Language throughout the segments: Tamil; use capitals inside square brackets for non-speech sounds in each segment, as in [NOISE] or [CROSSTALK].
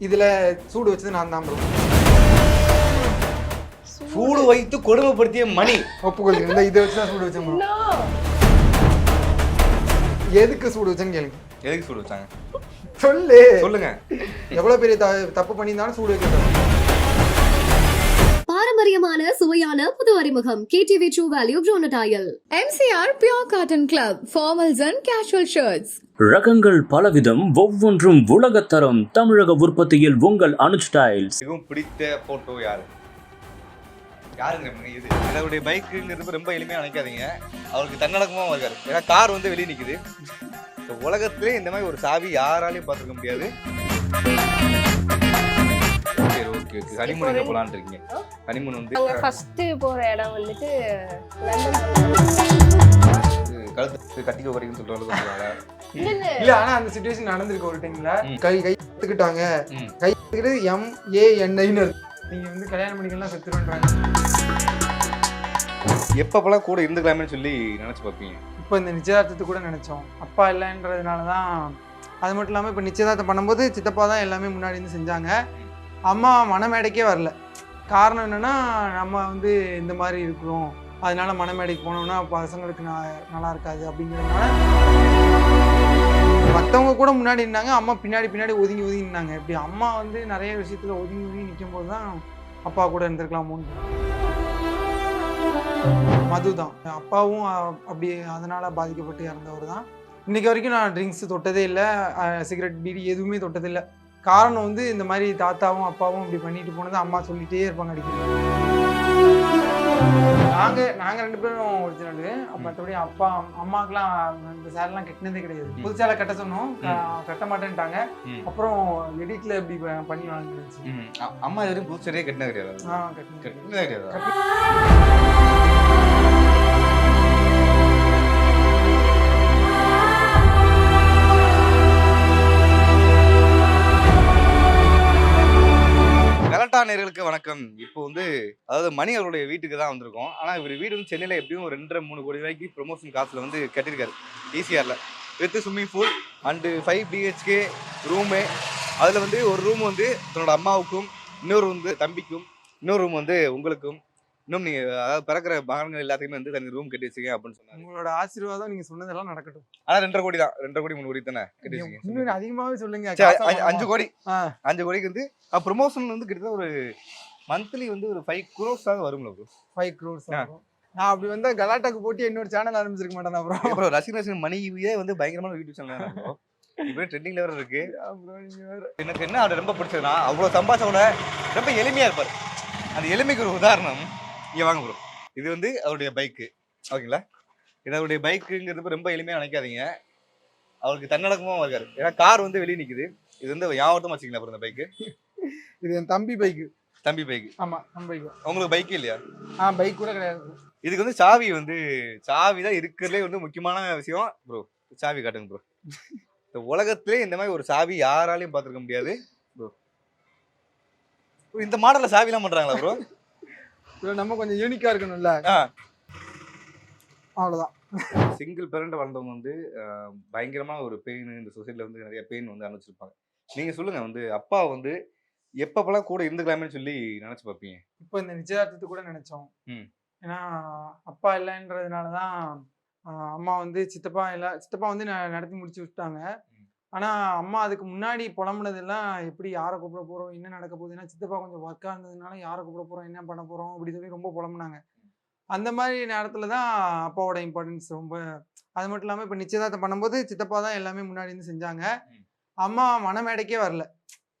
இதுல சூடு வச்சது நான் தான் ப்ரோ சூடு. வைத்து கொடுமைப்படுத்திய மணி. ஒப்புக்கொள்கிறேன். இந்த இதை வச்சு தான் சூடு வச்சேன் ப்ரோ எதுக்கு சூடு வச்சேன்னு கேளுங்க. எதுக்கு சூடு வச்சாங்க? சொல்லு. சொல்லுங்க. எவ்வளவு பெரிய த- தப்பு பண்ணியிருந்தாலும் சூடு வைக்கிறேன் பாரம்பரியமான சுவையான புது அறிமுகம். கேடிவி ட்ரூ வேல்யூ ப்ரோனடாயல் MCR Pure Cotton Club, formals and casual shirts. ரகங்கள் பலவிதம் ஒவ்வொன்றும் உலகத்தரம். தமிழக உற்பத்தியில் உங்கள் அனுஜ் ஸ்டைல்ஸ் மிகவும் பிடித்த போட்டோ யாரு? யாருங்க? இது இதோடைய பைக்குங்கிறது ரொம்ப எளிமையா நினைக்காதீங்க. அவருக்கு தன்னடக்கமா இருக்காரு. ஏன்னா கார் வந்து வெளியே நிக்குது. இந்த உலகத்திலே இந்த மாதிரி ஒரு சாவி யாராலையும் பார்த்துருக்க முடியாது. சரி ஓகே ஓகே. ஹனிமூன் எங்க போலான்னு இருக்கீங்க. ஹனிமூன் வந்து நாங்க ஃபர்ஸ்ட் போற இடம் வந்துட்டு கழுத்து கட்டிக்க வரைக்கும் சொல்ற அளவுக்கு சொல்லுவாங்க. இல்ல ஆனா அந்த சுச்சுவேஷன் நடந்திருக்கு ஒரு டைம்ல. கை கை எடுத்துக்கிட்டாங்க. ம். கை எடுத்துக்கிட்டு எம் ஏ என்ஐன்னு நீங்க வந்து கல்யாணம் பண்ணிக்கலாம் செத்துருன்றாங்க எப்பப்பெல்லாம் கூட இருந்துக்கலாமேன்னு சொல்லி நினைச்சு பார்ப்பீங்க. இப்போ இந்த நிச்சயதார்த்தத்துக்கு கூட நினைச்சோம். அப்பா இல்லைன்றதுனால தான் அது மட்டும் இல்லாமல் இப்போ நிச்சயதார்த்தம் பண்ணும்போது சித்தப்பா தான் எல்லாமே முன்னாடி இருந்து செஞ்சாங்க. அம்மா மணமேடைக்கே வரல. காரணம் என்னென்னா நம்ம வந்து இந்த மாதிரி இருக்கிறோம். அதனால மனமேடைக்கு போனோம்னா பசங்களுக்கு நான் நல்லா இருக்காது அப்படிங்கிறதுனால மற்றவங்க கூட முன்னாடி இருந்தாங்க அம்மா பின்னாடி பின்னாடி ஒதுங்கி ஒதுங்கி நின்னாங்க. இப்படி அம்மா வந்து நிறைய விஷயத்தில் ஒதுங்கி ஒதுங்கி நிற்கும் போது தான் அப்பா கூட இருந்திருக்கலாமோன்னு மது தான். அப்பாவும் அப்படி அதனால் பாதிக்கப்பட்டு இறந்தவர் தான். இன்றைக்கி வரைக்கும் நான் ட்ரிங்க்ஸ் தொட்டதே இல்லை. சிகரெட் பீடி எதுவுமே தொட்டதில்லை. காரணம் வந்து இந்த மாதிரி தாத்தாவும் அப்பாவும் இப்படி பண்ணிட்டு போனது அம்மா சொல்லிட்டே இருப்பாங்க அடிக்கடி. நாங்க நாங்க ரெண்டு பேரும் ஒரிஜினலு மற்றபடி அப்பா அம்மாக்கெல்லாம் இந்த சேலைலாம் கட்டினதே கிடையாது. புது சேலை கட்ட சொன்னோம். கட்ட மாட்டேன்ட்டாங்க. அப்புறம் எடிட்ல இப்படி பண்ணி. அ- அம்மா இது வரைக்கும் புதுச்சேரியே கட்டினது கிடையாது. கட்டினதே கிடையாது. கலட்டா நேர்களுக்கு வணக்கம். இப்போ வந்து அதாவது மணி அவருடைய வீட்டுக்கு தான் வந்திருக்கோம். ஆனால் இவர் வீடு வந்து சென்னையில் எப்படியும் ஒரு ரெண்டரை மூணு கோடி ரூபாய்க்கு ப்ரொமோஷன் காசில் வந்து கட்டியிருக்காரு டிசிஆரில் with swimming pool and five BHK room அதில் வந்து ஒரு ரூம் வந்து தன்னோட அம்மாவுக்கும் இன்னொரு வந்து தம்பிக்கும் இன்னொரு ரூம் வந்து உங்களுக்கும். இன்னும் நீங்க அதாவது பிறக்கிற மகன்கள் எல்லாத்துக்குமே வந்து தனி ரூம் கட்டி வச்சுங்க அப்படின்னு சொன்னாங்க உங்களோட ஆசீர்வாதம் நீங்க சொன்னதெல்லாம் நடக்கட்டும். ஆனா ரெண்டரை கோடி தான். ரெண்டரை கோடி மூணு கோடி தானே கட்டி இன்னும் அதிகமாவே சொல்லுங்க. அஞ்சு-? கோடி. அஞ்சு கோடிக்கு வந்து ப்ரொமோஷன் வந்து கிட்டத்தட்ட ஒரு மந்த்லி வந்து ஒரு ஃபைவ் குரோஸ் ஆக வரும்ல ப்ரோ. Five crores. நான் அப்படி வந்தா கலாட்டாக்கு போட்டி இன்னொரு சேனல் ஆரம்பிச்சிருக்க மாட்டேன் அப்புறம் அப்புறம் ரசிகர் ரசிகர் மணியே வந்து பயங்கரமான யூடியூப் சேனல் இப்போ ட்ரெண்டிங் லெவல் இருக்கு. வேற. எனக்கு என்ன அவர் ரொம்ப பிடிச்சதுன்னா அவ்வளோ சம்பாஷோட ரொம்ப எளிமையா இருப்பார். அந்த எளிமைக்கு ஒரு உதாரணம். இங்க வாங்க ப்ரோ இது வந்து அவருடைய பைக்கு ஓகேங்களா இது அவருடைய பைக்குங்கிறது ரொம்ப எளிமையா நினைக்காதீங்க. அவருக்கு தன்னடக்கமா இருக்காரு. ஏன்னா கார் வந்து வெளியே நிக்குது. இது வந்து ஞாபகத்தமா வச்சுக்கலாம் அப்புறம் இந்த பைக்கு இது என் தம்பி பைக்கு தம்பி பைக்கு ஆமா தம்பி பைக்கு உங்களுக்கு பைக்கு இல்லையா? ஆ பைக் கூட கிடையாது இதுக்கு வந்து சாவி வந்து சாவி தான் இருக்கிறதுலே வந்து முக்கியமான விஷயம். ப்ரோ சாவி காட்டுங்க ப்ரோ இந்த உலகத்திலே இந்த மாதிரி ஒரு சாவி யாராலையும் பார்த்துருக்க முடியாது. ப்ரோ இந்த மாடல்ல சாவிலாம் பண்றாங்களா ப்ரோ இதுல நம்ம கொஞ்சம் யூனிக்கா இருக்கணும்ல. ஆ. அவ்வளவுதான். சிங்கிள் பேரண்ட் வளர்ந்தவங்க வந்து அஹ், பயங்கரமான ஒரு பெயின் இந்த சொசைட்டில வந்து நிறைய பெயின் வந்து அனுப்பிச்சிருப்பாங்க நீங்க சொல்லுங்க வந்து அப்பா வந்து எப்பப்பெல்லாம் கூட இருந்துக்கலாமேன்னு சொல்லி நினைச்சு பார்ப்பீங்க? இப்போ இந்த நிச்சயதார்த்தத்துக்கு கூட நினைச்சோம். ஏன்னா அப்பா இல்லைன்றதுனால தான் அம்மா வந்து சித்தப்பா இல்லை சித்தப்பா வந்து நடத்தி முடிச்சு விட்டாங்க ம். ஆனா அம்மா அதுக்கு முன்னாடி புலம்புனதெல்லாம் எப்படி யாரை கூப்பிட போறோம்? என்ன நடக்க போகுது? ஏன்னா சித்தப்பா கொஞ்சம் ஒர்க்காக இருந்ததுனால யாரை கூப்பிட போறோம்? என்ன பண்ண போறோம்? அப்படி சொல்லி ரொம்ப புலம்புனாங்க. அந்த மாதிரி நேரத்துல தான் அப்பாவோட இம்பார்ட்டன்ஸ் ரொம்ப அது மட்டும் இல்லாமல் இப்போ நிச்சயதார்த்தம் பண்ணும்போது சித்தப்பா தான் எல்லாமே முன்னாடி இருந்து செஞ்சாங்க. அம்மா மணமேடைக்கே வரல.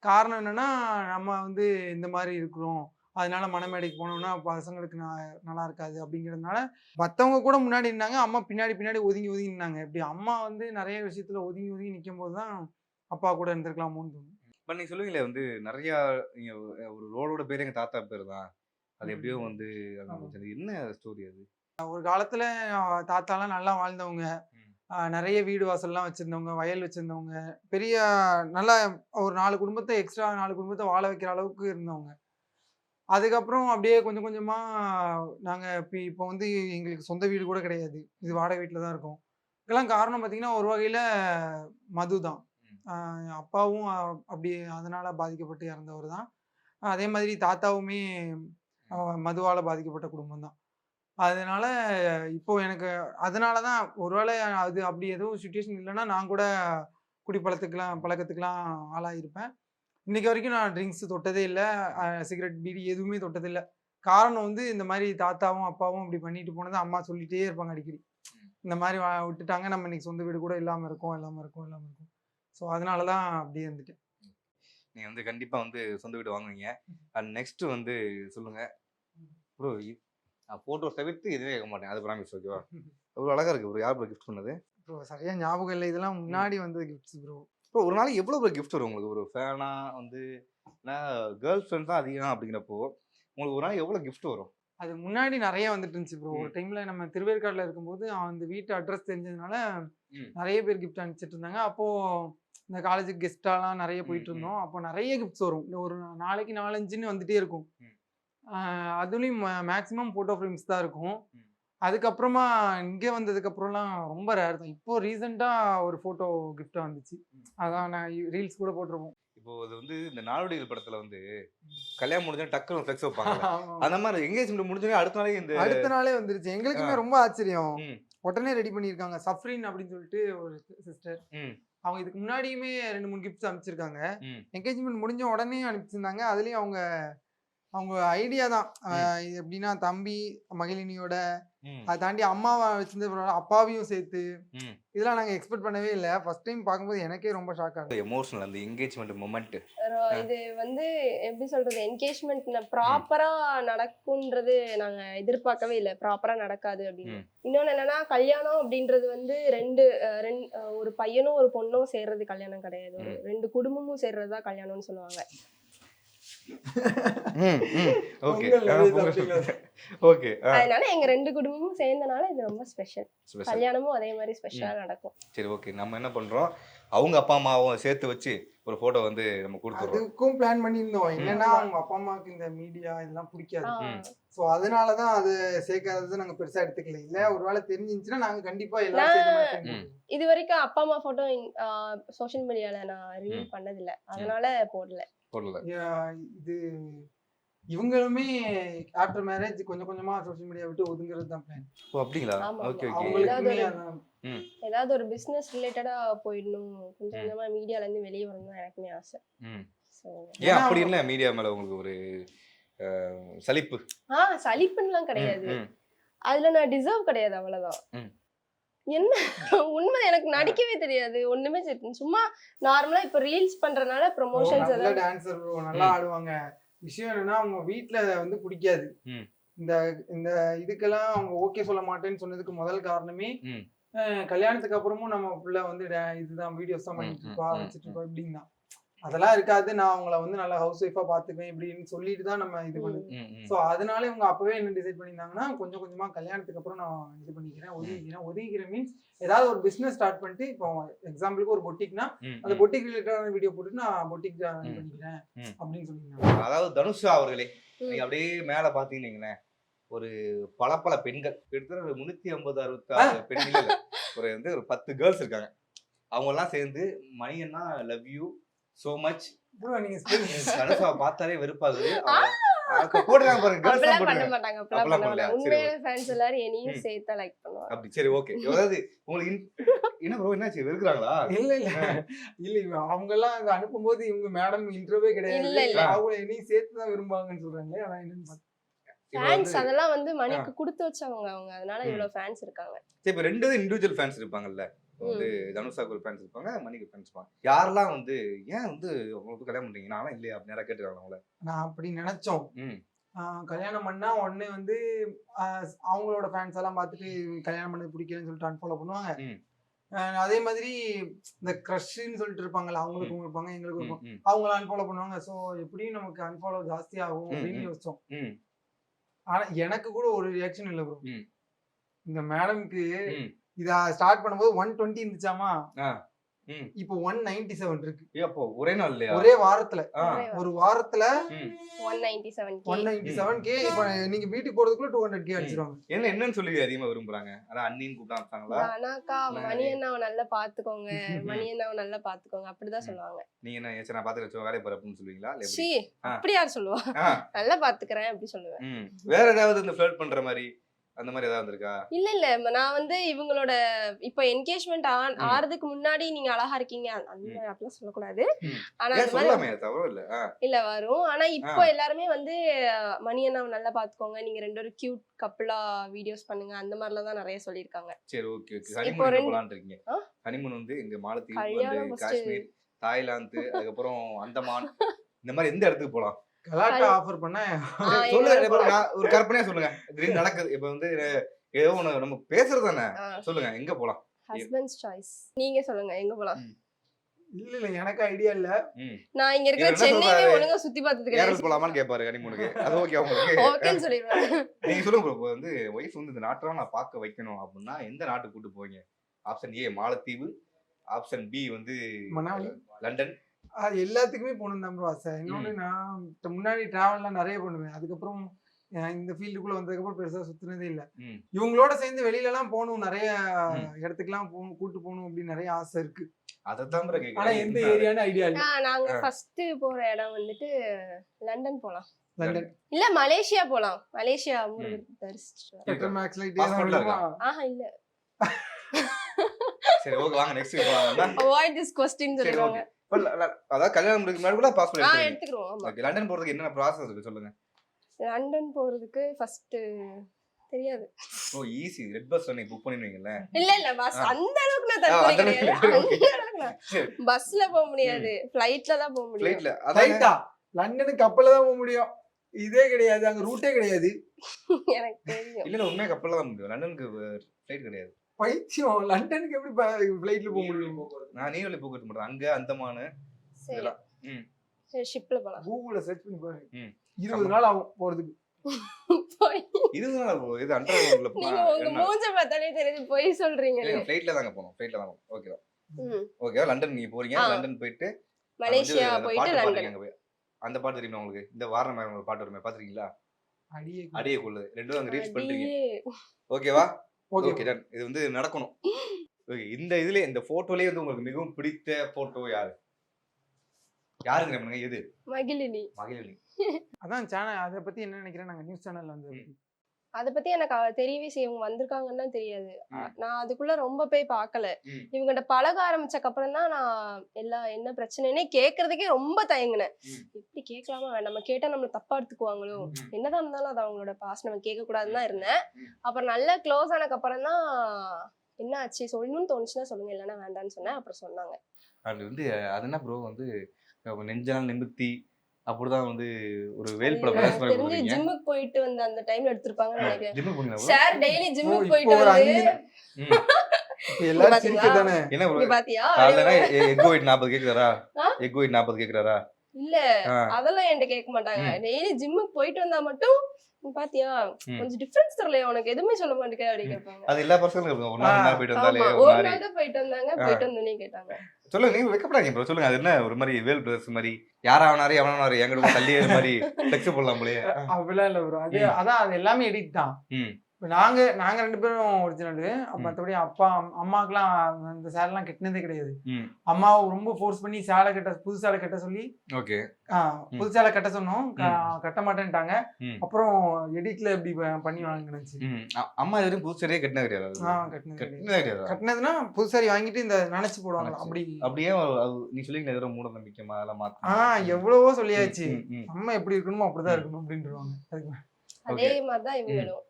காரணம் என்னன்னா நம்ம வந்து இந்த மாதிரி இருக்கிறோம். அதனால மணமேடைக்கு போனோம்னா பசங்களுக்கு நா- நல்லா இருக்காது அப்படிங்கிறதுனால மற்றவங்க கூட முன்னாடி இருந்தாங்க அம்மா பின்னாடி பின்னாடி ஒதுங்கி ஒதுங்கி நின்னாங்க. இப்படி அம்மா வந்து நிறைய விஷயத்துல ஒதுங்கி ஒதுங்கி நிற்கும் போது தான் அப்பா கூட இருந்திருக்கலாமோன்னு தோணும் இப்போ நீங்க சொல்லுவீங்களே வந்து நிறைய ஒரு ரோடோட பேர் எங்க தாத்தா பேர் தான். அது எப்படியோ வந்து என்ன ஸ்டோரி அது? ஒரு காலத்துல தாத்தாலாம் நல்லா வாழ்ந்தவங்க. நிறைய வீடு வாசல்லாம் வச்சிருந்தவங்க வயல் வச்சிருந்தவங்க. பெரிய நல்லா ஒரு நாலு குடும்பத்தை எக்ஸ்ட்ரா நாலு குடும்பத்தை வாழ வைக்கிற அளவுக்கு இருந்தவங்க. அதுக்கப்புறம் அப்படியே கொஞ்சம் கொஞ்சமா நாங்க இப்போ இப்போ வந்து எங்களுக்கு சொந்த வீடு கூட கிடையாது. இது வாடகை வீட்டில் தான் இருக்கோம். இதெல்லாம் காரணம் பார்த்தீங்கன்னா ஒரு வகையில மது தான். அப்பாவும் அப்படி அதனால பாதிக்கப்பட்டு இறந்தவர் தான். அதே மாதிரி தாத்தாவுமே மதுவால பாதிக்கப்பட்ட குடும்பம் தான். அதனால இப்போ எனக்கு அதனால தான் ஒருவேளை அது அப்படி எதுவும் சுச்சுவேஷன் இல்லைன்னா நான் கூட குடிப்பழத்துக்கெல்லாம் பழக்கத்துக்கெல்லாம் ஆளாயிருப்பேன். இன்னைக்கு வரைக்கும் நான் ட்ரிங்க்ஸ் தொட்டதே இல்லை. சிகரெட் பீடி எதுவுமே தொட்டதே இல்லை. காரணம் வந்து இந்த மாதிரி தாத்தாவும் அப்பாவும் இப்படி பண்ணிட்டு போனது அம்மா சொல்லிட்டே இருப்பாங்க அடிக்கடி. இந்த மாதிரி விட்டுட்டாங்க. நம்ம இன்னைக்கு சொந்த வீடு கூட இல்லாமல் இருக்கோம் இல்லாமல் இருக்கோம் இல்லாமல் இருக்கோம். ஸோ அதனால தான் அப்படியே இருந்துட்டேன். நீங்க வந்து கண்டிப்பா வந்து சொந்த வீடு வாங்குவீங்க. அண்ட் நெக்ஸ்ட் வந்து சொல்லுங்க. ப்ரோ நான் போட்டோ தவிர்த்து எதுவுமே கேட்க மாட்டேன். அது ப்ராமிஸ் ஓகேவா அவ்வளோ அழகா இருக்கு ப்ரோ யார் ப்ரோ கிஃப்ட் பண்ணது? ப்ரோ சரியா ஞாபகம் இல்லை. இதெல்லாம் முன்னாடி வந்தது கிஃப்ட்ஸ் ப்ரோ ப்ரோ ஒரு நாளைக்கு எவ்வளோ ப்ரோ கிஃப்ட் வரும் உங்களுக்கு? ஒரு ஃபேனா வந்து கேர்ள் ஃப்ரெண்ட் தான் அதிகம் அப்படிங்கிறப்போ உங்களுக்கு ஒரு நாளைக்கு எவ்வளோ கிஃப்ட் வரும்? அது முன்னாடி நிறைய வந்துட்டு இருந்துச்சு ப்ரோ. ஒரு. டைம்ல நம்ம திருவேற்காடுல இருக்கும்போது அந்த வீட்டு அட்ரஸ் தெரிஞ்சதுனால. நிறைய பேர் கிஃப்ட் அனுப்பிச்சிட்டு இருந்தாங்க. அப்போ இந்த காலேஜுக்கு கெஸ்டாலாம் நிறைய போயிட்டு. இருந்தோம். அப்போ நிறைய கிஃப்ட்ஸ் வரும். ஒரு நாளைக்கு நாலஞ்சுன்னு வந்துட்டே இருக்கும். அதுலயும் மேக்ஸிமம் போட்டோ ஃப்ரேம்ஸ் தான் இருக்கும். அதுக்கப்புறமா இங்கே வந்ததுக்கு அப்புறம்லாம் ரொம்ப ரேர் தான். இப்போ ரீசெண்டாக ஒரு ஃபோட்டோ கிஃப்டாக வந்துச்சு. அதான் நான் ரீல்ஸ் கூட போட்டிருப்போம். இப்போ இது வந்து இந்த நாடோடிகள் படத்துல வந்து கல்யாணம் முடிஞ்சா டக்குனு ஃப்ளெக்ஸ் வைப்பாங்க. [LAUGHS] அந்த மாதிரி எங்கேஜ்மெண்ட் முடிஞ்சோடனே அடுத்த நாளே இந்த அடுத்த நாளே வந்துருச்சு. எங்களுக்குமே. ரொம்ப ஆச்சரியம். உடனே ரெடி பண்ணியிருக்காங்க. சஃப்ரின் அப்படின்னு சொல்லிட்டு ஒரு சிஸ்டர் அவங்க இதுக்கு முன்னாடியுமே ரெண்டு மூணு கிஃப்ட்ஸ் அனுப்பிச்சிருக்காங்க. என்கேஜ்மெண்ட் முடிஞ்ச உடனே அனுப்பிச்சிருந்தாங்க. அதுலயும் அவங்க அவங்க ஐடியா தான். எப்படின்னா தம்பி மகிழினியோட அதை தாண்டி அம்மாவை வச்சிருந்த அப்பாவையும் சேர்த்து. இதெல்லாம் நாங்க எக்ஸ்பெக்ட் பண்ணவே இல்லை. ஃபர்ஸ்ட் டைம் பார்க்கும்போது எனக்கே ரொம்ப ஷாக் ஆகுது எமோஷனல் அந்த என்கேஜ்மெண்ட் மொமெண்ட் இது வந்து எப்படி சொல்றது? என்கேஜ்மெண்ட் ப்ராப்பரா நடக்கும்ன்றது நாங்க எதிர்பார்க்கவே இல்லை. ப்ராப்பரா நடக்காது அப்படின்னு. இன்னொன்னு என்னன்னா கல்யாணம் அப்படின்றது வந்து ரெண்டு ரெண்டு ஒரு பையனும் ஒரு பொண்ணும் சேர்றது கல்யாணம் கிடையாது. ரெண்டு குடும்பமும் சேர்றது தான் கல்யாணம்னு சொல்லுவாங்க. ஓகே? ஓகே அதனால எங்க ரெண்டு குடும்பமும் சேர்ந்தனால இது ரொம்ப ஸ்பெஷல். கல்யாணமும் அதே மாதிரி ஸ்பெஷலா நடக்கும். சரி ஓகே. நம்ம என்ன பண்றோம்? அவங்க அப்பா அம்மாவும் சேர்த்து வச்சு ஒரு போட்டோ வந்து நம்ம கொடுத்துறோம் அதுக்கும் பிளான் பண்ணியிருந்தோம். என்னன்னா அவங்க அப்பா அம்மாவுக்கு இந்த மீடியா இதெல்லாம் பிடிக்காது. ஆஹ் ஸோ அதனால தான் அது சேர்க்காதது நாங்க பெருசா எடுத்துக்கல. இல்ல ஒருவேளை தெரிஞ்சிருந்துச்சுன்னா நாங்க கண்டிப்பா எல்லாரும் சேர்ந்த மாதிரி plan ம். பண்ணுவோம். இது வரைக்கும் அப்பா அம்மா போட்டோ சோஷியல் மீடியால நான் ரிவீல். பண்ணதில்ல. அதனால போடல. போடல இது இவங்களுமே ஆஃப்டர் மேரேஜ் கொஞ்சம் கொஞ்சமா சோஷியல் மீடியா விட்டு ஒதுங்குறது தான் பிளான் ஓ அப்படிங்களா? ஓகே. ஓகே ஏதாவது ஒரு பிசினஸ் ரிலேட்டடா போயிடணும். கொஞ்சம். கொஞ்சமா மீடியால இருந்து வெளியே வரணும் எனக்குமே ஆசை. ஏன் அப்படி இல்ல? மீடியா மேல உங்களுக்கு ஒரு சலிப்பு. ஆ சலிப்புன்னுலாம் கிடையாது. அதுல நான் டிசர்வ் கிடையாது அவ்வளவுதான். ம். என்ன? உண்மை எனக்கு நடிக்கவே தெரியாது. ஒண்ணுமே சரி சும்மா நார்மலா இப்ப ரீல்ஸ் பண்றதுனால ப்ரொமோஷன்ஸ் ஏதாவது டான்சர் நல்லா ஆடுவாங்க. விஷயம் என்னன்னா அவங்க வீட்ல வந்து பிடிக்காது. இந்த இந்த இதுக்கெல்லாம் அவங்க ஓகே சொல்ல மாட்டேன்னு சொன்னதுக்கு முதல் காரணமே கல்யாணத்துக்கு அப்புறமும் நம்ம புள்ள வந்து இதுதான் வீடியோஸ் தான் பண்ணிட்டு இருப்பா வச்சுட்டு இருப்பா இப்படின்னா அதெல்லாம் இருக்காது நான் அவங்கள வந்து நல்லா ஹவுஸ் ஒய்ஃபா பாத்துக்குவேன் இப்படின்னு சொல்லிட்டு தான் நம்ம இது பண்ணுது ம், ம். ஸோ அதனால இவங்க அப்பவே என்ன டிசைட் பண்ணியிருந்தாங்கன்னா கொஞ்சம் கொஞ்சமா கல்யாணத்துக்கு அப்புறம் நான் இது பண்ணிக்கிறேன் ஒதுங்கிக்கிறேன் ஒதுங்கிக்கிறேன் மீன்ஸ் ஏதாவது ஒரு பிசினஸ் ஸ்டார்ட் பண்ணிட்டு இப்போ எக்ஸாம்பிளுக்கு ஒரு பொட்டிக்னா அந்த. பொட்டிக் ரிலேட்டடான வீடியோ போட்டு நான் பொட்டிக். பண்ணிக்கிறேன். அப்படின்னு சொல்லியிருந்தாங்க அதாவது தனுஷா அவர்களே. நீங்க அப்படியே மேல பாத்தீங்கன்னா ஒரு பல பல பெண்கள் கிட்டத்தட்ட முன்னூத்தி ஐம்பது அறுபத்தி ஆறு பெண்கள் ஒரு வந்து ஒரு பத்து கேர்ள்ஸ் இருக்காங்க அவங்க எல்லாம் சேர்ந்து மணியன்னா love you so much bro நீங்க தனுஷாவை [LAUGHS] பார்த்தாலே வெறுப்பாகுது. போடுறாங்க பாருங்க பண்ண மாட்டாங்க உண்மையான ஃபேன்ஸ் எல்லாரும் என்னையும். சேர்த்தா லைக் பண்ணுவாங்க. அப்படி சரி ஓகே. உங்களுக்கு [LAUGHS] என்ன ப்ரோ என்னாச்சு? வெறுக்கிறாங்களா? இல்ல இல்ல. இல்ல அவங்க எல்லாம் அங்க அனுப்பும்போது இவங்க மேடம் இன்டர்வே இல்ல, கிடையாது. இல்ல. அவங்க என்னையும் சேர்த்து தான் விரும்புவாங்கன்னு சொல்றாங்க அதான் என்னன்னு ஃபேன்ஸ் அதெல்லாம் வந்து மணிக்கு கொடுத்து வச்சவங்க அவங்க அதனால. இவ்வளவு ஃபேன்ஸ் இருக்காங்க. சரி இப்ப ரெண்டு இண்டிவிஜுவல் ஃபேன்ஸ் இருப்பாங்கல்ல. வந்து தனுஷாக்கு ஒரு ஃபேன்ஸ் இருப்பாங்க மணிக்கு ஃபேன்ஸ் இருப்பாங்க. யாரெல்லாம் வந்து ஏன் வந்து உங்களுக்கு கல்யாணம் பண்றீங்க? நான்லாம் இல்லையா? அப்படி நேரம் கேட்டுருக்காங்க அவங்கள நான் அப்படி நினைச்சோம். கல்யாணம் பண்ணா உடனே வந்து அவங்களோட ஃபேன்ஸ் எல்லாம் பார்த்துட்டு கல்யாணம் பண்ணது பிடிக்கலன்னு சொல்லிட்டு அன்ஃபாலோ பண்ணுவாங்க. அதே மாதிரி இந்த க்ரஷ்ன்னு சொல்லிட்டு இருப்பாங்கல்ல அவங்களுக்கும் இருப்பாங்க எங்களுக்கும் ம், இருப்பாங்க. ம், அவங்கள அன்ஃபாலோ பண்ணுவாங்க. ஸோ எப்படியும் நமக்கு அன்ஃபாலோ ஜாஸ்தி ஆகும் அப்படின்னு. யோசிச்சோம். ஆனா எனக்கு கூட ஒரு ரியாக்ஷன் இல்லை ப்ரோ. இந்த மேடம்க்கு. இத ஸ்டார்ட் பண்ணும்போது ஒன் டுவெண்ட்டி இருந்துச்சாமா. இப்போ ஒன் நைன்டி செவன் இருக்கு. அப்போ ஒரே நாள் ஒரே வாரத்துல. ஒரு வாரத்துல. One ninety seven one ninety seven K இப்போ நீங்க வீட்டுக்கு போறதுக்குள்ள டூ ஹண்ட்ரட் கே அடிச்சிருவாங்க. என்ன என்னன்னு சொல்லி அதிகமா விரும்புறாங்க? அதான் அண்ணின்னு கூப்பிட்டு அனுப்பிச்சாங்களா? ஆனாக்கா மணி அண்ணாவை நல்லா பாத்துக்கோங்க. [LAUGHS] மணி அண்ணாவை நல்லா பாத்துக்கோங்க. அப்படிதான். சொல்லுவாங்க. நீங்க என்ன ஏச்சு நான் பாத்து வச்சு வேலையை போற அப்படின்னு சொல்லுவீங்களா. அப்படி யார் சொல்லுவா? நல்லா பாத்துக்கிறேன் அப்படி சொல்லுவேன். வேற ஏதாவது இந்த ஃபிளர்ட் பண்ற மாதிரி? அந்த மாதிரி ஏதாவது இருக்கா இல்ல இல்ல. நான் வந்து இவங்களோட இப்ப என்கேஜ்மெண்ட். ஆறதுக்கு முன்னாடி நீங்க அழகா இருக்கீங்க. அந்த- அப்படிலாம் சொல்லக்கூடாது. ஆனா இல்ல வரும். ஆனா இப்போ. எல்லாருமே வந்து மணி அண்ணாவை நல்லா பாத்துக்கோங்க. நீங்க ரெண்டு பேரும் கியூட் கப்பலா வீடியோஸ் பண்ணுங்க. அந்த மாதிரிலாம் தான் நிறைய சொல்லியிருக்காங்க. சரி ஓகே ஓகே. ஹனிமூன் இருக்கீங்க? ஹனிமூன் வந்து இங்க மாலத்தீவு. காஷ்மீர் தாய்லாந்து அதுக்கப்புறம் அந்தமான். இந்த மாதிரி எந்த இடத்துக்கு போலாம்? கலாட்டா ஆஃபர் பண்ண [LAUGHS] சொல்லுங்க ஒரு கற்பனையா சொல்லுங்க. திடீர்னு நடக்குது. இப்ப வந்து ஏதோ ஒண்ணு நம்ம பேசுறது தானே? சொல்லுங்க எங்க போலாம்? Husband's choice. நீங்க சொல்லுங்க எங்க போலாம்? இல்ல இல்ல எனக்கு ஐடியா இல்ல. ம். நான் இங்க இருக்கிற இவர் என்ன சென்னையே சொல்றாரு? ஒழுங்கா சுத்தி பார்த்தது கிடையாது. போலாமான்னு கேட்பாரு ஹனிமூனுக்கு [LAUGHS] அது ஓகே உங்களுக்கு ஓகேன்னு சொல்லிடுவேன் நீங்க சொல்லுங்க. இப்ப வந்து ஒய்ஃப் வந்து இந்த நாட்டெல்லாம் நான் பார்க்க வைக்கணும் அப்படின்னா எந்த நாட்டுக்கு கூட்டு போவீங்க? ஆப்ஷன் ஏ மாலத்தீவு ஆப்ஷன் பி வந்து. லண்டன் அது எல்லாத்துக்குமே போகணும் தான் ப்ரோ ஆசை. இன்னொன்று நான் முன்னாடி டிராவல்லாம் நிறைய பண்ணுவேன். அதுக்கப்புறம் இந்த ஃபீல்டுக்குள்ள வந்ததுக்கப்புறம் பெருசா சுத்துனதே இல்லை. இவங்களோட சேர்ந்து வெளியில எல்லாம் போகணும் நிறைய. இடத்துக்குலாம் போகணும் கூட்டு போகணும் அப்படின்னு நிறைய ஆசை இருக்கு. ஆனா எந்த ஏரியான்னு ஐடியா இல்ல. ஆ, நாங்க. ஃபர்ஸ்ட் போற இடம் வந்துட்டு லண்டன் போலாம். லண்டன் இல்ல மலேசியா போலாம். மலேசியா? ஆஹா இல்ல. சரி ஓகே வாங்க நெக்ஸ்ட் போலாம்? அவாய்ட் திஸ் அதாவது கல்யாணம் முடிக்கு முன்னாடி கூட பாஸ்போர்ட் எடுத்துக்கிறோம் லண்டன் போறதுக்கு என்னென்ன ப்ராசஸ் இருக்கு சொல்லுங்க. லண்டன் போறதுக்கு ஃபர்ஸ்ட் தெரியாது. ஓ ஈஸி ரெட் பஸ் அன்னைக்கு புக் பண்ணிடுவீங்கல்ல? இல்ல இல்ல பஸ். அந்த அளவுக்கு நான் சரி. பஸ்ல போக முடியாது. ஃப்ளைட்ல தான் போக முடியும். ஃப்ளைட்ல அதான் ஃப்ளைட்டா லண்டனுக்கு கப்பல்ல தான் போக முடியும். இதே கிடையாது. அங்க ரூட்டே கிடையாது. எனக்கு தெரியும். இல்ல உண்மையா கப்பல்ல தான் முடியும். லண்டனுக்கு ஃப்ளைட் கிடையாது. பைத்தியம். லண்டனுக்கு எப்படி ஃப்ளைட்ல போக முடியும்? நான் நீர்வழி போக்குவரத்து மட்டும் அங்க அந்தமானு இதெல்லாம். ம். ஷிப்ல போலாம். கூகுள்ல சர்ச் பண்ணி பாரு ம். இருபது நாள் ஆகும் போறதுக்கு. இது உங்க மூஞ்ச பார்த்தாலே தெரியுது. போய் சொல்றீங்க. ஃப்ளைட்ல தாங்க போனோம். ஃப்ளைட்ல தான் ஓகேவா ம். ஓகேவா லண்டன் நீங்க போறீங்க. லண்டன் போயிட்டு மலேசியா போயிட்டு லண்டன் அங்க போய். அந்த பாட்டு தெரியுமா உங்களுக்கு? இந்த வாரண மாதிரி ஒரு பாட்டு வருமே பாத்துருக்கீங்களா அடியே அடியே கொள்ளுது. ரெண்டும் அங்க ரீச் பண்றீங்க. ஓகேவா ஓகே. ஓகே டன் இது வந்து நடக்கணும். ஓகே இந்த இதுல இந்த போட்டோலயே வந்து உங்களுக்கு மிகவும் பிடித்த போட்டோ யாரு? யாருங்க பண்ணுங்க எது? மகிழினி. மகிழினி. அதான் சேனல் அதை பத்தி என்ன நினைக்கிறேன் நாங்க நியூஸ் சேனல்ல வந்து. அத பத்தி எனக்கு தெரியவே செய்ய இவங்க வந்திருக்காங்கன்னு தெரியாது. நான் அதுக்குள்ள ரொம்ப போய் பார்க்கல ம். இவங்கிட்ட பழக ஆரம்பிச்சக்கு அப்புறம் தான் நான் எல்லா என்ன பிரச்சனைனே கேக்குறதுக்கே ரொம்ப தயங்கினேன். எப்படி கேட்கலாமா நம்ம கேட்டா நம்மள தப்பா எடுத்துக்குவாங்களோ. என்னதான் இருந்தாலும் அது அவங்களோட பாஸ் நம்ம கேட்க கூடாதுன்னு தான் இருந்தேன். அப்புறம் நல்லா க்ளோஸ் ஆனக்கு அப்புறம் தான் என்ன ஆச்சு? சொல்லணும்னு தோணுச்சுன்னா சொல்லுங்க. இல்லைன்னா வேண்டாம்னு சொன்னேன். அப்புறம் சொன்னாங்க. அது வந்து அது என்ன ப்ரோ வந்து அஹ் நெஞ்சனால் நிமித்தி அப்படிதான் வந்து ஒரு வேல் பட எனக்கு பிரதர்ஸ் மாதிரி தெரிஞ்சு ஜிம்முக்கு போயிட்டு வந்து அந்த டைம்ல [LAUGHS] எடுத்திருப்பாங்கன்னு நினைக்கிறேன்? சார் டெய்லி ஜிம்முக்கு போயிட்டு வந்து எல்லாரும்? சிரிக்க தானே? என்ன பாத்தியா? காலைல எக் ஒயிட் நாற்பது கேக்குறாரா? எக் ஒயிட் நாற்பது கேக்குறாரா இல்ல. அதெல்லாம் என்கிட்ட கேட்க மாட்டாங்க. டெய்லி ஜிம்முக்கு போயிட்டு வந்தா மட்டும் பாத்தியா. கொஞ்சம் டிஃபரன்ஸ் தெரியல உனக்கு. எதுவுமே சொல்ல மாட்டேங்க அப்படி கேட்பாங்க. அது எல்லா பசங்களும் இருக்கும். ஒரு நாள் போயிட்டு வந்தாலே ஒரு நாள் தான் போயிட்டு வந்தாங்க. போயிட்டு வந்தோடனே கேட்டாங்க. சொல்லுங்க நீங்க வைக்கப்படாதீங்க ப்ரோ சொல்லுங்க அது என்ன ஒரு மாதிரி வேல் பிரதர்ஸ் மாதிரி. யாராவனாரு எவனாரு எங்கிட்ட தள்ளி ஏறு மாதிரி ஃபிளெக்ஸ் போடலாம் போலயே அப்படிலாம் இல்ல ப்ரோ அது ம். அதான் அது எல்லாமே எடிட் தான். நாங்க நாங்க ரெண்டு பேரும் ஒரிஜினல். மற்றபடி அப்பா அம்மாக்கெல்லாம் அந்த சேலைலாம் கட்டினதே கிடையாது. அம்மாவை ரொம்ப ஃபோர்ஸ் பண்ணி சேலை கட்ட புது சேலை கட்ட சொல்லி ஓகே. புது சேலை கட்ட சொன்னோம். கட்ட மாட்டேன்ட்டாங்க. அப்புறம் எடிட்ல இப்படி பண்ணி வாங்கினுச்சு அம்மா வரைக்கும் புது சரியே கட்டினது கிடையாது. கட்டினது கிடையாது. கட்டினதே கிடையாது. கட்டினதுன்னா புது சாரி வாங்கிட்டு இந்த நினைச்சு போடுவாங்க. அப்படி. அப்படியே நீ சொல்லிங்க எதிர மூட நம்பிக்கை அதெல்லாம் மாத்த எவ்வளவோ சொல்லியாச்சு. அம்மா எப்படி இருக்கணுமோ அப்படிதான் இருக்கணும் அப்படின்றாங்க அதுக்கு அதே மாதிரிதான் இவங்களும்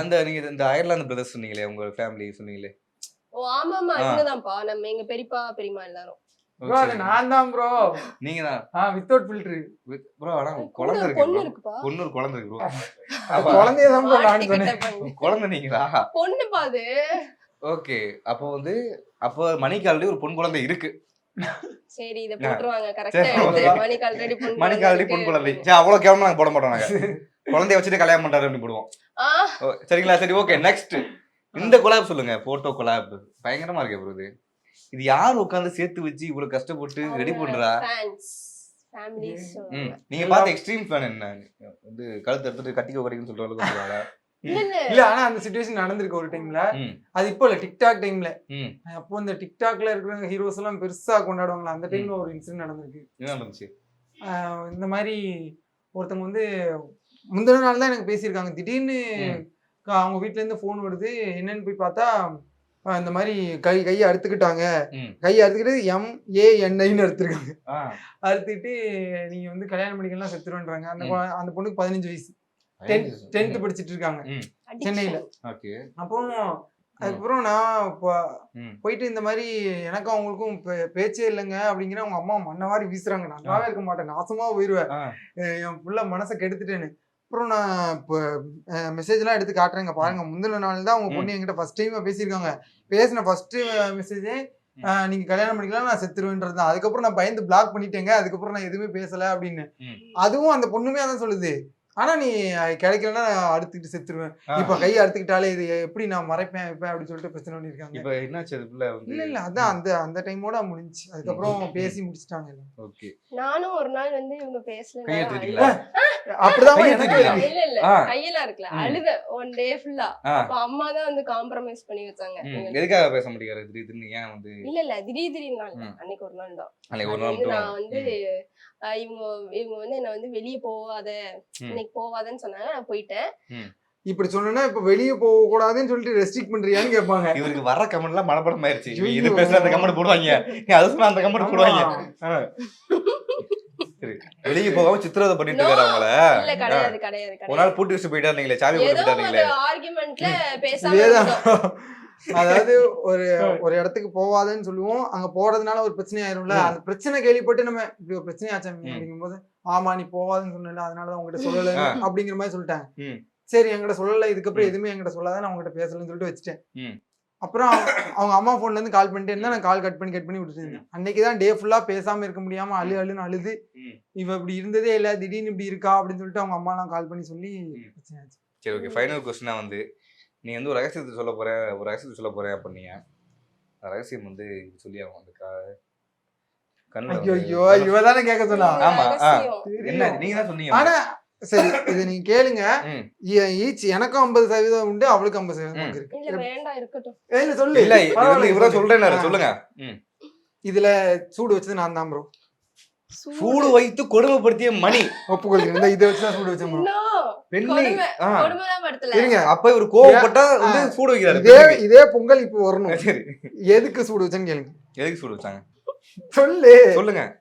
அந்த நீங்க இந்த அயர்லாந்து பிரதர்ஸ் சொன்னீங்களே உங்க ஃபேமிலி சொன்னீங்களே? ஓ ஆமா ஆமா ஆ. இவங்கதான்ப்பா. நம்ம எங்க பெரியப்பா பெரியம்மா எல்லாரும். ப்ரோ அது நான் தான் ப்ரோ நீங்க தான் ஆ வித்தவுட் ஃபில்டர் ப்ரோ ஆனா குழந்தை இருக்கு பொண்ணு bro. [LAUGHS] இருக்குப்பா. பொண்ணு ஒரு குழந்தை இருக்கு ப்ரோ குழந்தைய தான் ப்ரோ நான் சொன்னேன். குழந்தை நீங்களா? பொண்ணு பாது ஓகே அப்போ வந்து அப்போ மணிக்கு ஆல்ரெடி ஒரு பொன் குழந்தை இருக்கு. சரி இத. போட்டுருவாங்க கரெக்டா சரி, எடுத்து okay. மணிக்கு ஆல்ரெடி பொண்ணு மணிக்கு ஆல்ரெடி பொன் குழந்தை. சரி அவ்வளவு கேவலமா நாங்க போட மாட்டோம் நாங்க. [LAUGHS] குழந்தைய வச்சுட்டு கல்யாணம் பண்றாரு அப்படின்னு போடுவோம். சரிங்களா? சரி ஓகே நெக்ஸ்ட் இந்த கொலாப் சொல்லுங்க போட்டோ கொலாப் பயங்கரமா இருக்கு ப்ரோ இது. இது யார் உட்காந்து சேர்த்து வச்சு இவ்வளவு கஷ்டப்பட்டு ரெடி பண்றா? ஃபேன்ஸ் ஃபேமிலிஸ் ம். நீங்க பார்த்த எக்ஸ்ட்ரீம் ஃபேன் என்ன? வந்து கழுத்து எடுத்துட்டு கட்டிக்க கிடைக்குன்னு சொல்ற அளவுக்கு சொல்றாங்க இல்ல ஆனா அந்த சுச்சுவேஷன் நடந்திருக்கு ஒரு டைம்ல. அது இப்போ இல்ல டிக்டாக் டைம்ல. அப்போ இந்த டிக்டாக்ல இருக்கிற ஹீரோஸ் எல்லாம் பெருசா கொண்டாடுவாங்களா? அந்த டைம்ல ஒரு இன்சிடென்ட் நடந்திருக்கு. என்ன நடந்துச்சு? இந்த மாதிரி ஒருத்தவங்க வந்து முந்தின நாள் தான் எனக்கு பேசியிருக்காங்க. திடீர்னு அவங்க வீட்ல இருந்து ஃபோன் வருது. என்னன்னு போய் பார்த்தா இந்த மாதிரி கை கையை அறுத்துக்கிட்டாங்க. கையை அறுத்துக்கிட்டு எம் ஏ என்ஐன்னு அறுத்துருக்காங்க. அறுத்துக்கிட்டு நீங்க வந்து கல்யாணம் பண்ணிக்கலாம் செத்துருன்றாங்க அந்த அந்த பொண்ணுக்கு பதினஞ்சு வயசு. டென்த் படிச்சிட்டு இருக்காங்க. சென்னையில. ஓகே. அப்போ அதுக்கப்புறம் நான். போயிட்டு இந்த மாதிரி எனக்கும் அவங்களுக்கும் பேச்சே இல்லைங்க அப்படிங்கிற அவங்க அம்மா மண்ண மாதிரி வீசுறாங்க. நல்லாவே இருக்க மாட்டேன். நாசமா போயிடுவேன் என் புள்ள மனசை கெடுத்துட்டேன்னு. அப்புறம் நான் இப்போ மெசேஜ்லாம் எடுத்து காட்டுறேங்க. பாருங்க முந்தின நாள் தான் அவங்க பொண்ணு என்கிட்ட ஃபர்ஸ்ட் டைம் பேசியிருக்காங்க. பேசின ஃபர்ஸ்ட் மெசேஜே நீங்க கல்யாணம் பண்ணிக்கலாம் நான் செத்துருவேன்றது தான். அதுக்கப்புறம் நான் பயந்து பிளாக் பண்ணிட்டேங்க. அதுக்கப்புறம் நான் எதுவுமே பேசல அப்படின்னு. அதுவும் அந்த பொண்ணுமே அதான் சொல்லுது. ஆனா நீ கிடைக்கலன்னா நான் அறுத்துக்கிட்டு செத்துருவேன். இப்ப கை அறுத்துக்கிட்டாலே இது எப்படி நான் மறைப்பேன் வைப்பேன் அப்படின்னு சொல்லிட்டு பிரச்சனை பண்ணிருக்காங்க இப்ப என்னாச்சு அது புள்ள வந்து? இல்ல இல்ல அதான் அந்த அந்த டைமோட முடிஞ்சுச்சு. அதுக்கப்புறம் பேசி முடிச்சிட்டாங்க. ஓகே. நானும் ஒரு நாள் வந்து இவங்க பேசல. அப்படிதான் எனக்கு? இல்ல. கையெல்லாம் இருக்குல்ல. அழுத ஒன் டே ஃபுல்லா. அப்ப அம்மா தான் வந்து காம்ப்ரமைஸ் பண்ணி வச்சாங்க. ம். எங்களுக்கு. எதுக்காக பேச முடியாது திடீர்னு ஏன் வந்து? இல்ல இல்ல திடீர் திடீர் நாள். ம். அன்னைக்கு ஒரு நாள் தான். அன்னைக்கு ஒரு நாள் நான் வந்து இவங்க இவங்க வந்து என்ன வந்து வெளிய. இன்னைக்கு போவாதன்னு சொன்னாங்க. நான் போயிட்டேன். இப்படி சொன்னா இப்ப வெளிய போக கூடாதுன்னு சொல்லிட்டு ரெஸ்ட்ரிக்ட் பண்றியான்னு கேட்பாங்க. இவருக்கு வர கமெண்ட் எல்லாம் மனப்படம் ஆயிருச்சு. இது பேசுற அந்த கமெண்ட் போடுவாங்க. நீ அதை சொன்னா அந்த கமெண்ட் போடுவாங்க. வெளியே போகாம சித்திரவதை பண்ணிட்டு. இருக்காரு அவங்கள. இல்ல கிடையாது கிடையாது ஒரு நாள் பூட்டி வச்சு போயிட்டா இருந்தீங்களே சாவி போட்டு இருந்தீங்களே ஆர்குமெண்ட்ல பேசாம. அதாவது ஒரு [LAUGHS] ஒரு இடத்துக்கு போவாதன்னு சொல்லுவோம் அங்க போறதுனால ஒரு பிரச்சனை ஆயிரும்ல. அந்த பிரச்சனை கேள்விப்பட்டு நம்ம இப்படி ஒரு பிரச்சனை ஆச்சு ம். அப்படிங்கும்போது ஆமா நீ போவாதுன்னு சொன்னல அதனாலதான் உங்ககிட்ட சொல்லல. அப்படிங்கிற மாதிரி சொல்லிட்டாங்க ம். சரி என்கிட்ட சொல்லல இதுக்கப்புறம். எதுவுமே என்கிட்ட சொல்லாத நான் உங்ககிட்ட பேசலன்னு சொல்லிட்டு வச்சுட்டேன். அப்புறம் அவங்க- அம்மா போன்ல இருந்து கால் பண்ணிட்டே இருந்தா நான் கால் கட் பண்ணி கட் பண்ணி விட்டுட்டு இருந்தேன் அன்னைக்கு தான் டே ஃபுல்லா பேசாம இருக்க முடியாம அழு அழுன்னு அழுது. இவ இப்படி இருந்ததே இல்ல திடீர்னு இப்படி இருக்கா அப்படின்னு சொல்லிட்டு அவங்க அம்மா எல்லாம் கால் பண்ணி சொல்லி சரி ஓகே ஃபைனல் கொஸ்டினா வந்து நீ வந்து ஒரு ரகசியத்தை சொல்ல போற ஒரு ரகசியத்தை சொல்ல போற அப்படின்னீங்க அந்த ரகசியம் வந்து சொல்லி அவன் வந்து கா- கண்ணுல ஐயோ இவ தானே கேட்க சொன்னா. ஆமா. என்ன நீங்க தான் சொன்னீங்க. ஆனா சரி இது நீங்க கேளுங்க. ஈச் எனக்கும் ஐம்பது சதவீதம் உண்டு அவளுக்கு ஐம்பது சதவீதம். இருக்கு. இல்ல வேண்டாம் இருக்கட்டும். இல்ல சொல்லு. இல்ல இவரா. சொல்றேன். சொல்லுங்க. ம். இதுல சூடு வச்சது நான் தான் ப்ரோ. சூடு வைத்து கொடுமைப்படுத்திய மணி. ஒப்புக்கொள்கிறேன். இதை வச்சு தான் சூடு வச்சேன் ப்ரோ. பெண்ணை. இருங்க அப்ப இவர் கோவப்பட்டா வந்து சூடு வைக்கிறாரு இதே. இதே பொங்கல் இப்போ வரணும். எதுக்கு சூடு வச்சேன்னு கேளுங்க. எதுக்கு சூடு வச்சாங்க? சொல்லு. சொல்லுங்க.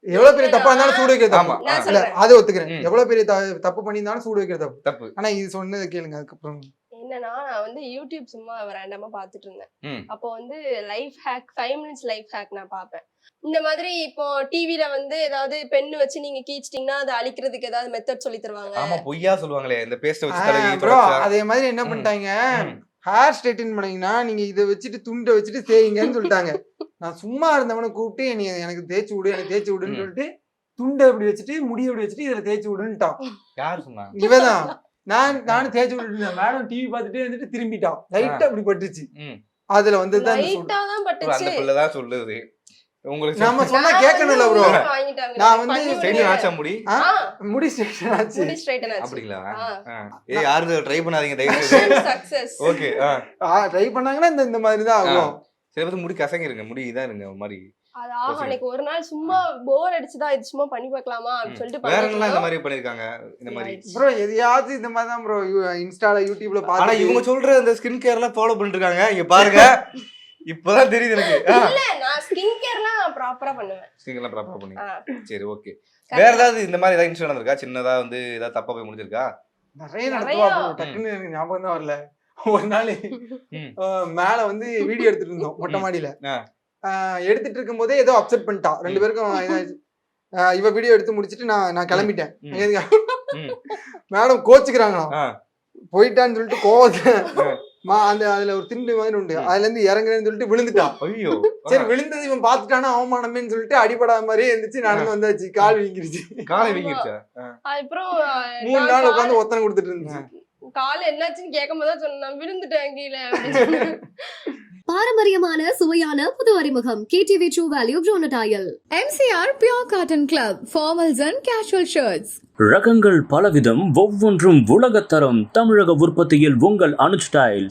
எவ்வளவு பெரிய தப்பா இருந்தாலும் சூடு வைக்கிறது ஆமா. தப்பு இல்ல சொல்றேன். அதை ஒத்துக்கிறேன். எவ்வளவு பெரிய த- தப்பு பண்ணியிருந்தாலும் சூடு வைக்கிறது தப்பு. தப்பு. ஆனா இது சொன்னதை கேளுங்க அதுக்கப்புறம். என்னன்னா நான் வந்து யூடியூப் சும்மா ரேண்டமா பாத்துட்டு இருந்தேன். அப்போ வந்து life hack five minutes life hack நான் பார்ப்பேன் இந்த மாதிரி இப்போ டிவில வந்து ஏதாவது பெண்ணு வச்சு நீங்க கீச்சிட்டீங்கன்னா அதை அழிக்கிறதுக்கு ஏதாவது மெத்தட் சொல்லி தருவாங்க ஆமா பொய்யா சொல்லுவாங்களே இந்த பேஸ்ட வச்சு. அதே மாதிரி என்ன. பண்ணிட்டாங்க. ஹேர் ஸ்ட்ரைட்டன் பண்ணீங்கன்னா நீங்க இதை வச்சுட்டு துண்டை வச்சுட்டு தேய்ங்கன்னு சொல்லிட்டாங்க நான் சும்மா இருந்தவனை கூப்பிட்டு நீ எனக்கு தேய்ச்சி விடு எனக்கு தேய்ச்சி விடுன்னு. சொல்லிட்டு துண்டை இப்படி வச்சுட்டு முடியை இப்படி வச்சுட்டு இதுல தேய்ச்சி விடுன்ட்டான் யார் சொன்னா இவதான் நான் நானும் தேய்ச்சி விட்டுட்டு இருந்தேன் மேடம் டிவி பார்த்துட்டே இருந்துட்டு திரும்பிட்டான். லைட்டா அப்படி பட்டுச்சு. அதுல வந்து தான் சொல்லுது. உங்களுக்கு நம்ம சொன்னா கேட்கணும்ல ப்ரோ. நான் வந்து விடுங்க. ஆச்சா முடி? ஆ? ஆ, முடி ஸ்ட்ரைட்டன் ஆச்சு. முடி straighten ஆச்சு. அப்படிங்களா? ஆ. ஆ. ஏய் யாரும் ட்ரை பண்ணாதீங்க தயவு செய்து. Success. ஓகே ட்ரை பண்ணாங்கன்னா இந்த இந்த மாதிரி தான் ஆகும். சரி வந்து முடி கசங்க இருங்க முடி இதா இருங்க ஒரு மாதிரி. அது ஆகும் அன்னைக்கு ஒரு நாள் சும்மா போர் அடிச்சுதா இது சும்மா பண்ணி பார்க்கலாமா அப்படின்னு சொல்லிட்டு வேற என்னலாம் இந்த மாதிரி பண்ணிருக்காங்க? இந்த மாதிரி? ப்ரோ எதையாச்சும் இந்த மாதிரி தான் ப்ரோ இன்ஸ்டால யூடியூப்ல ஆனா பார்த்து இவங்க சொல்ற அந்த ஸ்கின் கேர் எல்லாம் ஃபாலோ பண்ணிட்டு இருக்காங்க இங்க பாருங்க. [LAUGHS] இப்பதான் தெரியுது எனக்கு. இல்ல நான் ஸ்கின் கேர்லாம் நான் ப்ராப்பரா பண்ணுவேன். ஸ்கின் எல்லாம் ப்ராப்பரா பண்ணி ஆ. சரி ஓகே வேற ஏதாவது இந்த மாதிரி ஏதாவது இன்சிடென்ட் நடந்திருக்கா? சின்னதா வந்து ஏதாவது தப்பா போய் முடிஞ்சிருக்கா? நிறைய bro. டக்குன்னு எனக்கு ஞாபகம் தான் வரல. ஒரு நாள் மேல வந்து வீடியோ எடுத்துட்டு இருந்தோம் மொட்டை. மாடியில. எடுத்துட்டு இருக்கும் போதே ஏதோ அப்செட் பண்ணிட்டா. ரெண்டு பேருக்கும் இவ வீடியோ எடுத்து முடிச்சிட்டு நான் நான் கிளம்பிட்டேன். மேடம் கோச்சுக்கிறாங்களாம். ஆ. போயிட்டான்னு சொல்லிட்டு கோவத்துல ஆ. மா அந்த அதுல ஒரு திண்டு மாதிரி உண்டு. அதுல இருந்து இறங்குறேன்னு சொல்லிட்டு விழுந்துட்டான் ஐயோ. சரி விழுந்தது இவன் பாத்துட்டானா அவமானமேன்னு சொல்லிட்டு அடிபடாத மாதிரியே இருந்துச்சு நடந்து வந்தாச்சு. கால் வீங்கிருச்சு. காலை. வீங்கிருச்சா? அதுக்கப்புறம் மூணு நாள் உட்காந்து ஒத்தனை கொடுத்துட்டு இருந்துச்சு. கால் என்னாச்சுன்னு கேட்கும் போது சொன்னேன். நான் விழுந்துட்டேன் கீழே. [LAUGHS] பாரம்பரியமான சுவையான புது அறிமுகம். கேடிவி ட்ரூ வேல்யூ ப்ரோனடாயல் MCR Pure Cotton Club, formals and casual shirts. ரகங்கள் பலவிதம் ஒவ்வொன்றும் உலகத்தரம் தமிழக உற்பத்தியில் உங்கள் அனுஜ் டைல்ஸ்.